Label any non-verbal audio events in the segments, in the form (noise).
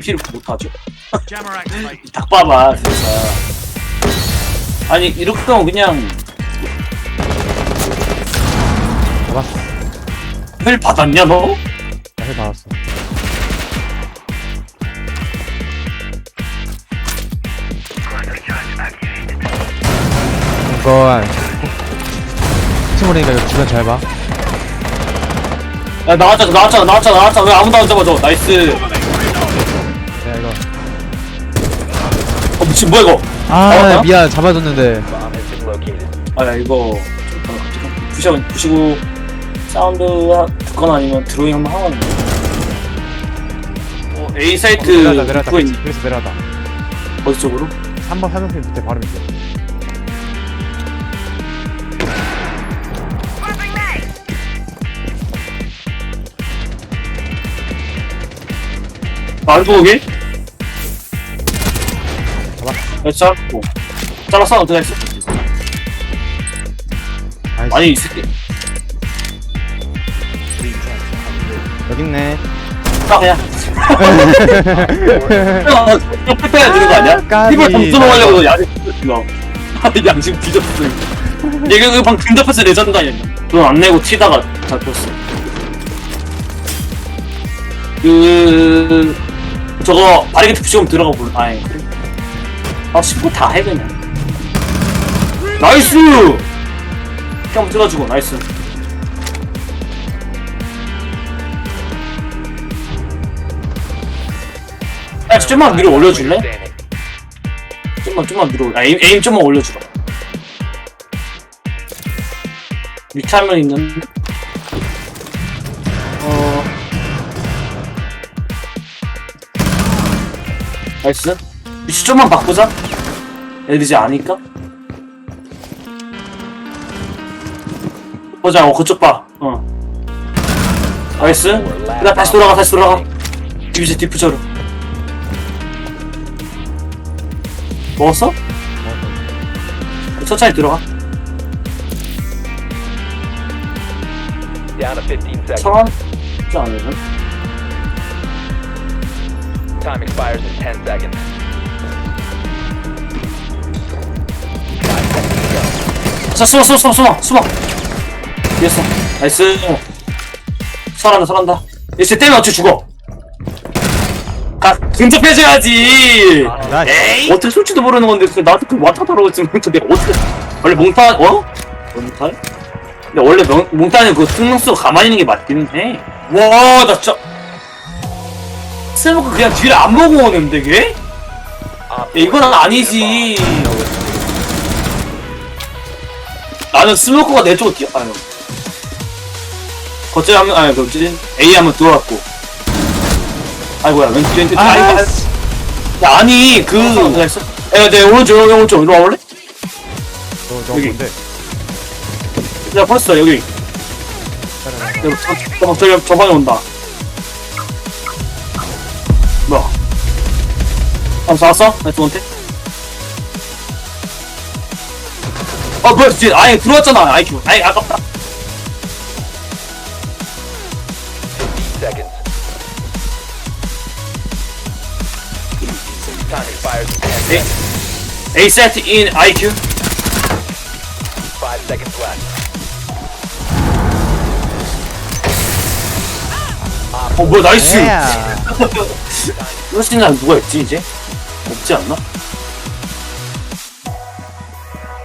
힐 못하죠. (laughs) 딱 봐봐 진짜 아니 이렇게 하면 그냥 잡았어. 힐 받았냐 너? 나해 받았어. 스물이니까 이거 주변 잘 봐. 야 나왔잖아 나왔잖아 나왔잖아 나왔잖아 왜 아무도 안 잡아줘 나이스 미친 뭐야 이거 아 잡았나? 미안 잡아줬는데. 아야 이거 부시고 부시고 사운드 듣거나 아니면 드로잉 한번 하고 어 A 사이트 내려다 내려다. 있- 그래서 내려다. 어디 쪽으로? 3번 사장님 밑에 바로 밑에. 안 보게? 야 잘랐고 잘랐어 어떻게 했어? 나이스. 아니 이 새끼 여기 있네. 아 그냥 (laughs) 이거 패패야 되는 거 아니야? 까비. 힘을 점수로 하려고 양심 이거 (laughs) 양심 뒤졌어 얘가 이거 방금 근접해서 레전드 아니야 돈안 내고 튀다가 잡혔어 그 저거 바리게트 부시면 들어가 볼 아니 그래 아 10분 다해 그냥. 나이스! 한번 찍어주고 나이스. 야 좀만 위로 올려줄래? 좀만 좀만 위로 아 에임, 에임 좀만 올려주라. 위타면 있는데 어. 나이스 위치 좀만 바꾸자. 애들 이제 아니까? 보자 어 그쪽 봐어. 나이스. 그다음 다시 돌아가 다시 돌아가. 디비즈 디프저로. 먹었어? 천천히 들어가. Down to 15 seconds. 천원? 진짜 아니면 Time expires in 10 seconds. 자 숨어 숨어 숨어 숨어 숨어. 이겼어 나이스. 설한다 설한다. 이제 때면 어찌 죽어? 가 근접해줘야지. 나이스. 에이. 어떻게 솔지도 모르는 건데 그 나한테 그 했으면 그 내가 어떻게 원래 몽탄 어? 몽탄? 근데 원래 명, 몽탄은 그 승능수가 가만히 있는 게 맞기는 해와나 진짜. 스모크 그냥 뒤를 안 보고 오는데 걔? 야, 이건 아니지 나는 스모커가 내 쪽으로 뛰어 아유 거점 하면 아니 뭐지 A 하면 들어왔고. 아이고야 왼쪽 왼쪽. 아, 아니, 야, 아니 그 그랬어. 야내 오른쪽 여기 오른쪽 이리 와볼래? 너, 너 여기. 뭔데? 야 벌써 여기. 여기 저, 저, 저, 저 방에 온다. 뭐야? 아 잡았어? 나 두한테 아 뭐야 뒤에 아예 들어왔잖아 아이큐 아이 아깝다 15 seconds. Time expires in 10 A, seconds. A set in IQ 5 seconds left. 어 뭐야 나이스 야. 이거 신장 누가 했지 이제? 없지 않나?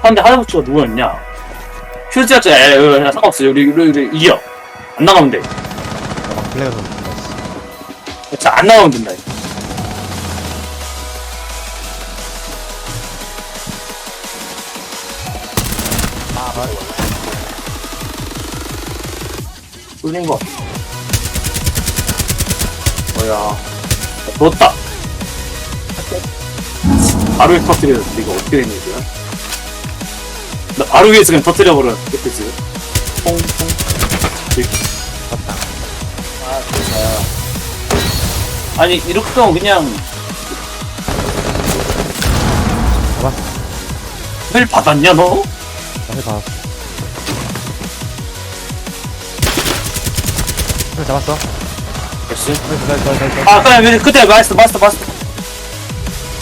한데 하나부츠가 누구였냐? 휴지였지 야, 야, 상관없어 우리 우리 우리 이겨 안 나가면 돼. 나이스. 진짜 안 나가면 된다 이거. 뚫린 거 뭐야 뒀다 바로 터뜨렸는데 이거 어떻게 된 일이야? 나 바로 위에서 그냥 터뜨려버렸는데 그치? 퐁퐁 이렇게 맞다. 아 진짜 아니 이렇게 하면 그냥 잡았어. 힐 받았냐 너? 나해 받았어. 형 잡았어. 됐어? 나이스 나이스 나이스 나이스 아 그래 왜 그때 마스터 마스터 마스터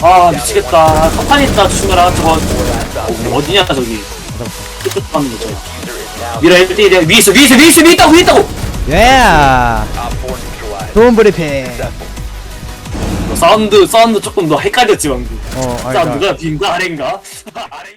아 미치겠다 석판 있다 조심해라 저거 어, 어디냐 저기 (laughs) 끝 가는 거 저기 User is now 미라 1대1 내가 위에 있어 위에 있어 위에 있어 위에 있다고 위에 있다고! 예 Op 4 neutralized. 좋은 브리핑. 사운드 사운드 조금 더 헷갈렸지 방금. 어 사운드가 빈가 아래인가? 아래